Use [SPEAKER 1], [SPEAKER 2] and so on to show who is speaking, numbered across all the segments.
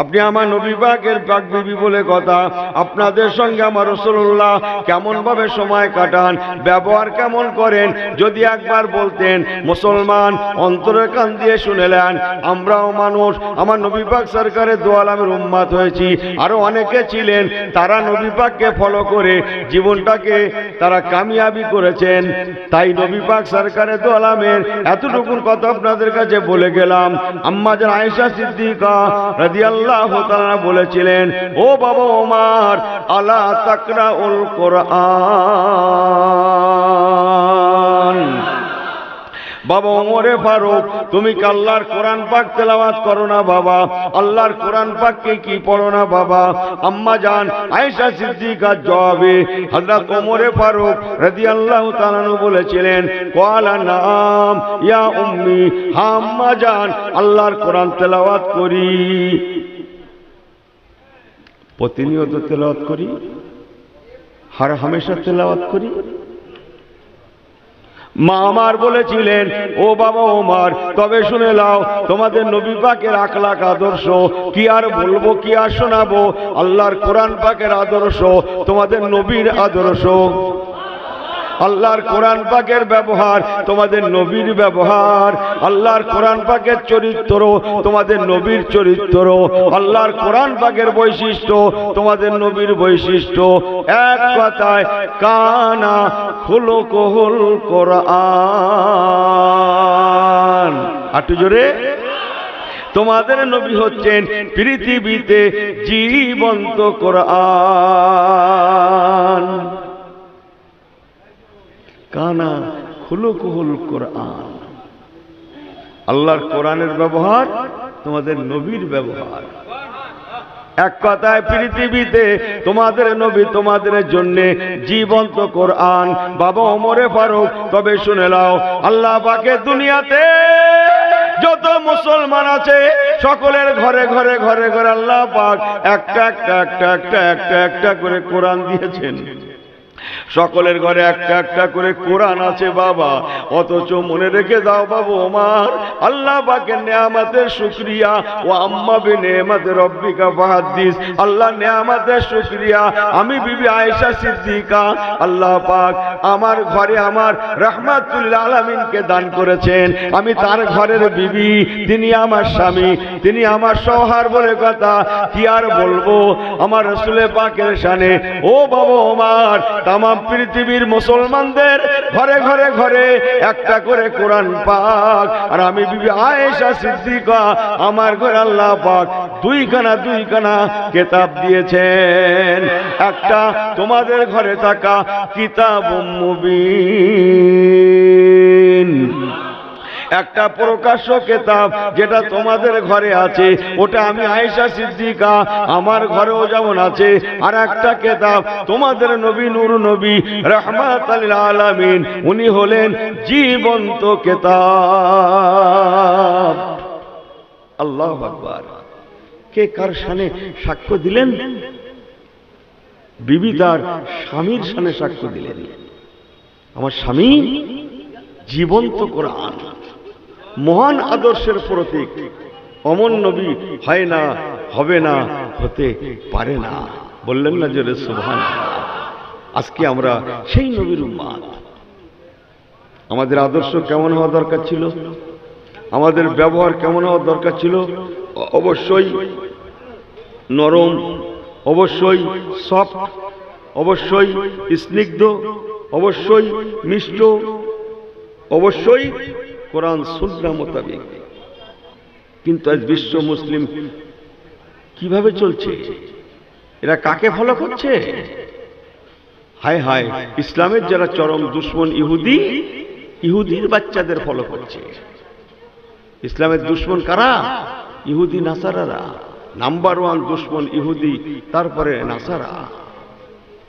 [SPEAKER 1] আপনি আমার নবী পাক বিবি বলে কথা, আপনাদের সঙ্গে আমার রসুল্লাহ কেমন ভাবে সময় কাটান, ব্যবহার কেমন করেন, যদি একবার বলতেন, মুসলমান অন্তরের কান দিয়ে শুনেলেন, আমরাও মানুষ, আমার নবী পাক সরকারের দোয়ালামের উম্মাত হয়েছি। আরও অনেকে ছিলেন, তারা নবী পাককে ফলো করে জীবনটাকে তারা কামিয়াবি করেছেন। তাই নবী পাক সরকারের দোয়ালামের এতটুকুন কথা আপনাদের কাছে বলে গেলাম। আম্মা যান আয়েশা সিদ্দিকা রাদিয়াল্লাহু তাআলা বলেছিলেন, ও বাবা ওমর আলা তাকরা উল কোরআন? বাবা ওমরে ফারুক, তুমি কি আল্লাহর কোরআন পাক তেলাওয়াত করো না বাবা? আল্লাহর কোরআন পাককে কি পড়ো না বাবা? আম্মা জান, আয়েশা সিদ্দিকার জবাবে, হযরত ওমরে ফারুক, রাদিয়াল্লাহু তাআলা বলেছিলেন, কোয়ালা নাম, ইয়া উম্মি। হা আম্মা জান, আল্লাহর কোরআন তেলাওয়াত করি। প্রতিনিয়ত তেলাওয়াত করি, হার হামেশা তেলাওয়াত করি। মা আমার বলেছিলেন, ও বাবা ওমার, তবে শুনে লাও তোমাদের নবী পাকের আখলাক আদর্শ, কি আর বলব, কি আর শোনাবো? আল্লাহর কোরআন পাকের আদর্শ, তোমাদের নবীর আদর্শ। আল্লাহর কোরআন পাকের ব্যবহার, তোমাদের নবীর ব্যবহার। আল্লাহর কোরআন পাকের চরিত্র, তোমাদের নবীর চরিত্র। আল্লাহর কোরআন পাকের বৈশিষ্ট্য, তোমাদের নবীর বৈশিষ্ট্য। এক কথায়, কানা খুলো কহুল কোরআন। আটু জোরে। তোমাদের নবী হচ্ছেন পৃথিবীতে জীবন্ত কোরআন। কানা খুলুকুহুল কোরআন। আল্লাহর কোরআনের ব্যবহার, তোমাদের নবীর ব্যবহার। এক কথায় পৃথিবীতে তোমাদের নবী তোমাদের জন্য জীবন্ত কোরআন। বাবা ওমরে ফারুক, তবে শুনে নাও, আল্লাহ পাকে দুনিয়াতে যত মুসলমান আছে, সকলের ঘরে ঘরে ঘরে ঘরে আল্লাহ পাক একটা একটা একটা একটা একটা একটা করে কোরআন দিয়েছেন। সকলের ঘরে একটা একটা করে কোরআন আছে বাবা। অথচ মনে রেখে দাও বাবু আমার, আল্লাহ পাকে নেয়ামাতের শুক্রিয়া। ও আম্মা বে নেয়ামাতের রব্বিকা ফাহাদ্দিস আল্লাহ নেয়ামাতের শুক্রিয়া। আমি বিবি আয়েশা সিদ্দিকা। আল্লাহ পাক আমার ঘরে আমার রহমাতুল্লাহ আলামিনকে দান করেছেন। আমি তার ঘরের বিবি, তিনি আমার স্বামী, তিনি আমার সহার বলে কথা। কি আর বলব? আমার রসুলে পাকের শানে। ও বাবা আমার তাম পৃথিবীর মুসলমানদের ঘরে ঘরে ঘরে একটা করে কোরআন পাক। আর আমি বিবি আয়েশা সিদ্দিকা, আমার ঘরে আল্লাহ পাক দুইখানা দুইখানা কেতাব দিয়েছেন। একটা তোমাদের ঘরে থাকা কিতাব মুবিন। একটা প্রকাশ্য কেতাব যেটা তোমাদের ঘরে আছে। ওটা আমি আয়েশা সিদ্দিকা, আমার ঘরেও যেমন আছে। আর একটা কেতাব তোমাদের নবী নূর নবী রহমাত আলামিন, উনি হলেন জীবন্ত কেতাব। আল্লাহ আকবার। কে কার সানে সাক্ষ্য দিলেন? বিবি তার স্বামীর সানে সাক্ষ্য দিলেন। আমার স্বামী জীবন্ত কোরআন। মহান আদর্শের প্রতীক। অমন নবী হয় না, হবে না, হতে পারে না। বললেন না যে সুবহান আজকে আমরা সেই নবীর উম্মাদ। আমাদের আদর্শ কেমন হওয়া দরকার ছিল? আমাদের ব্যবহার কেমন হওয়া দরকার ছিল? অবশ্যই নরম, অবশ্যই সফট, অবশ্যই স্নিগ্ধ, অবশ্যই মিষ্ট, অবশ্যই কোরআন সুন্না মোতাবেক। কিন্তু আজ বিশ্ব মুসলিম কীভাবে চলছে? এরা কাকে ফলো করছে? হায় হায়, ইসলামের যারা চরম দুশ্মন ইহুদি, ইহুদির বাচ্চাদের ফলো করছে। ইসলামের দুশ্মন কারা? ইহুদি নাসারারা। নাম্বার ওয়ান দুশ্মন ইহুদি, তারপরে নাসারা।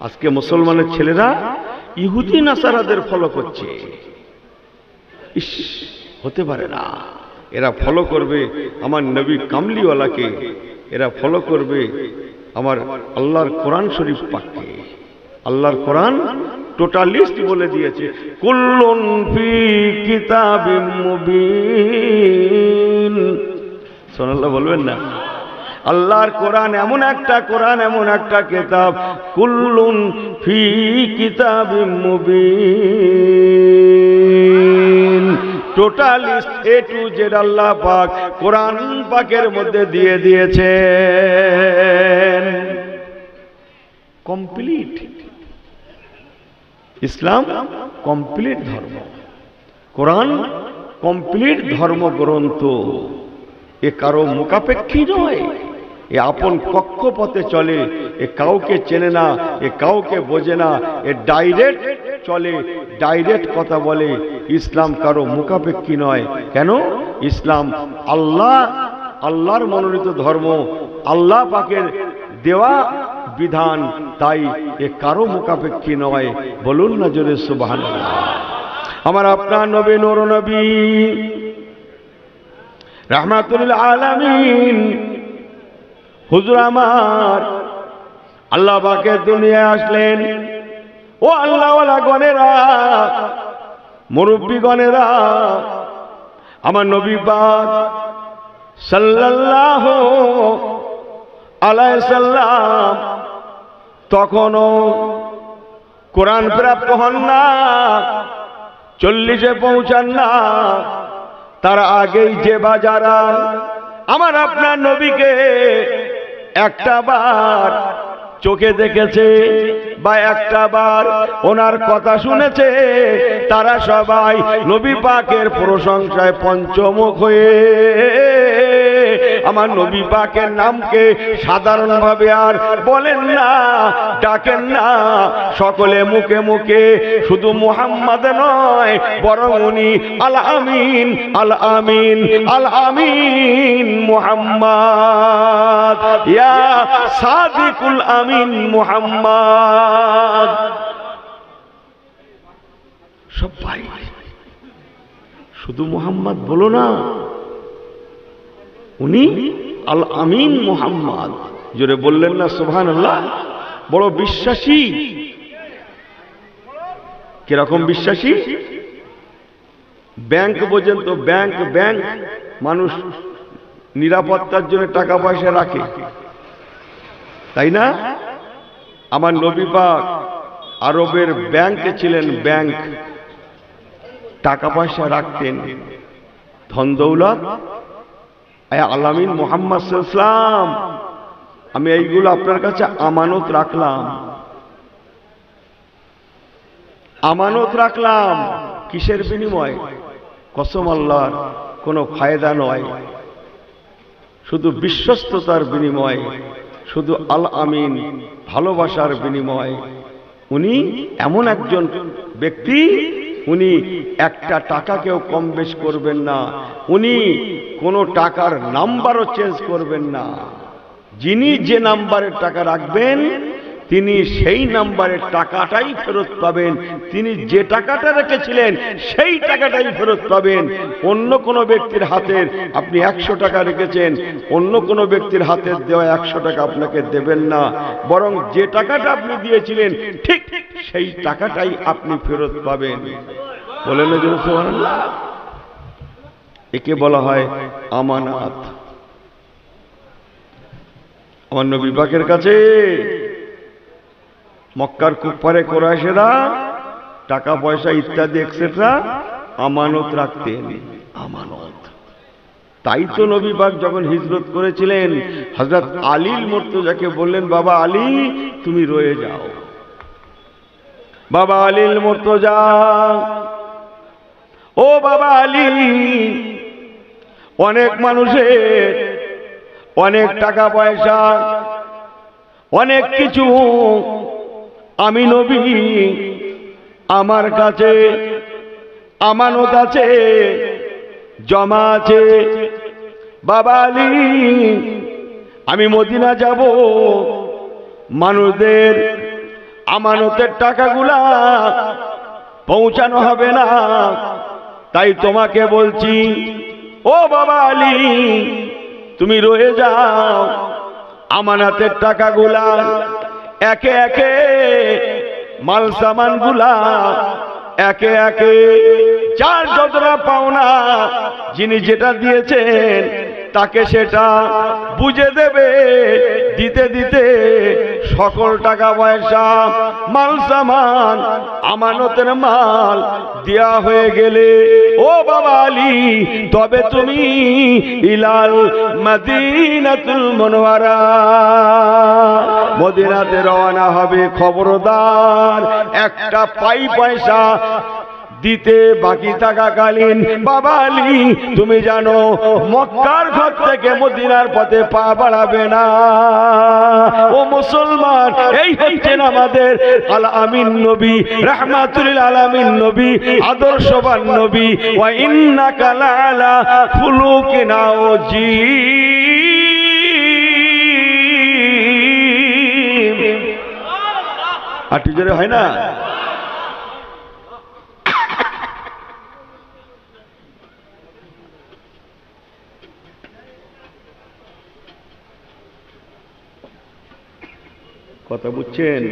[SPEAKER 1] আজকে মুসলমানের ছেলেরা ইহুদি নাসারাদের ফলো করছে। ইস, হতে পারে না। এরা ফলো করবে আমার নবী কামলিওয়ালাকে। এরা ফলো করবে আমার আল্লাহর কোরআন শরীফ পাককে। আল্লাহর কোরআন টোটালিস্ট বলে দিয়েছে, কুল্লুন ফি কিতাবিম মুবিন। সোনাল্লাহ বলবেন না। আল্লাহর কোরআন এমন একটা কোরআন, এমন একটা কিতাব, কুল্লুন ফি কিতাব মুবিন। টোটাল এ টু জেড আল্লাহ পাক কোরআন পাকের মধ্যে দিয়ে দিয়েছে কমপ্লিট ইসলাম কমপ্লিট ধর্ম। কোরআন কমপ্লিট ধর্মগ্রন্থ এ কারও মুখাপেক্ষী নয়। এ আপন কক্ষপথে চলে, এ কাউকে চেনে না, এ কাউকে বোঝে না, এ ডাইরেক্ট চলে ডাইরেক্ট কথা বলে ইসলাম কারও মুখাপেক্ষী নয়। কেন? ইসলাম আল্লাহ, আল্লাহর মনোনীত ধর্ম, আল্লাহ পাকের দেওয়া বিধান, তাই এ কারও মুখাপেক্ষী নয়। বলুন না জোরে সুবাহান আমার আপনার নবী নর নবী, রহমাতুল আলামিন, হুজুর আমার, আল্লাহ পাকে দুনিয়া আসলেন। ও আল্লাহওয়ালা গণেরা মুরব্বী গণেরা আমার নবী পাক সাল্লাল্লাহু আলাইহি সাল্লাম তখনও কোরআন প্রাপ্ত হন না, চল্লিশে পৌঁছান না, তার আগেই যে বাজারা আমার আপনার নবীকে একটা বার চোখে দেখেছে বা একটা বার ওনার কথা শুনেছে, তারা সবাই নবী পাকের প্রশংসায় পঞ্চমুখ হয়ে। আমার নবী পাকের নামকে সাধারণভাবে আর বলেন না, ডাকেন না। সকলে মুখে মুখে শুধু মুহাম্মদ নয়, বরং উনি আল আমিন আল আমিন আল আমিন মুহাম্মদ। ইয়া সাদিকুল আমিন মুহাম্মদ। সবাই শুধু মুহাম্মদ বলো না, উনি আল আমিন মুহাম্মদ। জোরে বললেন না সুবহান আল্লাহ বড় বিশ্বাসী। কীরকম বিশ্বাসী? ব্যাংক পর্যন্ত ব্যাংক ব্যাংক। মানুষ নিরাপত্তার জন্য টাকা পয়সা রাখে। তাই না? আমার নবী পাক আরবের ব্যাংকে ছিলেন ব্যাংক টাকা পয়সা রাখতেন। ধন দৌলত। আলামিন মোহাম্মদ সাল্লাম আমি এইগুলো আপনার কাছে আমানত রাখলাম। আমানত রাখলাম কিসের বিনিময়? কসম আল্লাহর, কোনো ফায়দা নয়। শুধু বিশ্বস্ততার বিনিময়। শুধু আল আমিন, ভালোবাসার বিনিময়। উনি এমন একজন ব্যক্তি, উনি একটা টাকাকেও কম বেশ করবেন না, উনি কোনো টাকার নাম্বারও চেঞ্জ করবেন না। যিনি যে নাম্বারের টাকা রাখবেন তিনি সেই নাম্বারের টাকাটাই ফেরত পাবেন। তিনি যে টাকাটা রেখেছিলেন, সেই টাকাটাই ফেরত পাবেন। অন্য কোনো ব্যক্তির হাতের আপনি একশো টাকা রেখেছেন, অন্য কোনো ব্যক্তির হাতের দেওয়া একশো টাকা আপনাকে দেবেন না। বরং যে টাকাটা আপনি দিয়েছিলেন, ঠিক সেই টাকাটাই আপনি ফেরত পাবেন। বলেন? একে বলা হয় আমানাত। আমার নবী পাকের কাছে মক্কার কুপ্পারে কোরআশেরা টাকা, পয়সা ইত্যাদি এক্সেট্রা আমানত রাখতেন আমানত। তাই তো নবী পাক যখন হিজরত করেছিলেন হজরত আলীল মর্তুজাকে বললেন, বাবা আলী, তুমি রয়ে যাও। বাবা আলীল মর্তজা, ও বাবা আলী, অনেক মানুষের অনেক টাকা, পয়সা, অনেক কিছু আমি নবী, আমার কাছে আমানত আছে, জমা আছে। বাবা আলী, আমি মদিনা যাব। মানুষদের আমানতের টাকাগুলা পৌঁছানো হবে না। তাই তোমাকে বলছি, ও বাবা আলী, তুমি রয়ে যাও। আমানাতের টাকাগুলা একে একে মাল সামানগুলা একে একে চার যতটা পাওনা যিনি যেটা দিয়েছেন তাকে সেটা বুঝে দেবে। দিতে দিতে সকল টাকা পয়সা, মাল সামান, আমানতের মাল দেয়া হয়ে গেলে। ও বাবা আলী, তবে তুমি ইলাল মদিনাতুল মনোয়ারা মদিনাতে রওনা হবে খবরদার, একটা পাই পয়সা দিতে বাকি থাকাকালীন, বাবা আলী, তুমি জানো, মক্কার ঘর থেকে মদিনার পথে পা বাড়াবে না। ও মুসলমান, এই হচ্ছেন আমাদের আল আমিন নবী, রাহমাতুল আলামিন নবী, আদর্শবান নবী। ওয়া ইন্নাকা লাআলা খুলুকিন আযীম আর টিচারে হয় না? কথা বুঝছেন